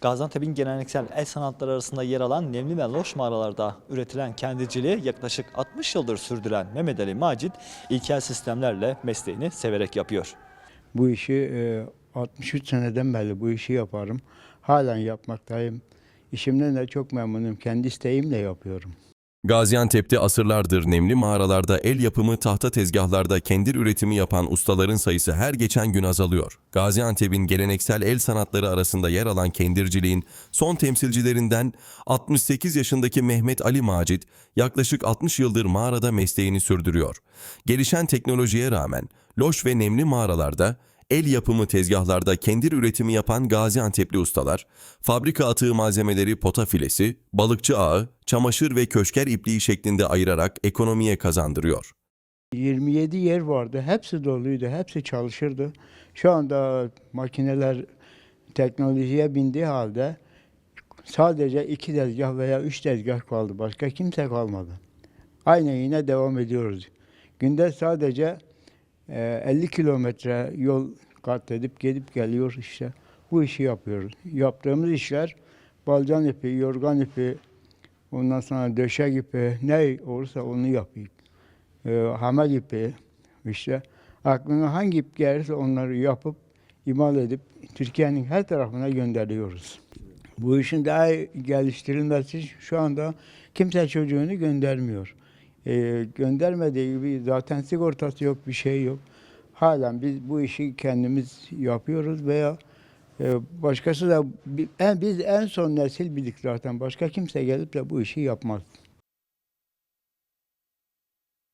Gaziantep'in geleneksel el sanatları arasında yer alan Nemli ve Loş mağaralarda üretilen kendiciliği yaklaşık 60 yıldır sürdüren Mehmet Ali Macit ilkel sistemlerle mesleğini severek yapıyor. Bu işi e, 63 seneden beri bu işi yaparım. Halen yapmaktayım. İşimden de çok memnunum. Kendi isteğimle yapıyorum. Gaziantep'te asırlardır nemli mağaralarda el yapımı tahta tezgahlarda kendir üretimi yapan ustaların sayısı her geçen gün azalıyor. Gaziantep'in geleneksel el sanatları arasında yer alan kendirciliğin son temsilcilerinden 68 yaşındaki Mehmet Ali Macit yaklaşık 60 yıldır mağarada mesleğini sürdürüyor. Gelişen teknolojiye rağmen loş ve nemli mağaralarda El yapımı tezgahlarda kendir üretimi yapan Gaziantep'li ustalar, fabrika atığı malzemeleri pota filesi, balıkçı ağı, çamaşır ve köşker ipliği şeklinde ayırarak ekonomiye kazandırıyor. 27 yer vardı. Hepsi doluydu. Hepsi çalışırdı. Şu anda makineler teknolojiye bindiği halde sadece iki tezgah veya üç tezgah kaldı. Başka kimse kalmadı. Aynı yine devam ediyoruz. Günde sadece 50 kilometre yol kat edip gidip geliyor işte. Bu işi yapıyoruz. Yaptığımız işler balcan ipi, yorgan ipi, ondan sonra döşek ipi, ne olursa onu yapayım. E, hamel ipi, işte aklına hangi ip gelirse onları yapıp imal edip Türkiye'nin her tarafına gönderiyoruz. Bu işin daha geliştirilmesi şu anda kimse çocuğunu göndermiyor. Ee, göndermediği gibi zaten sigortası yok, bir şey yok. Halen biz bu işi kendimiz yapıyoruz veya e, başkası da biz en son nesil bildik zaten. Başka kimse gelip de bu işi yapmaz.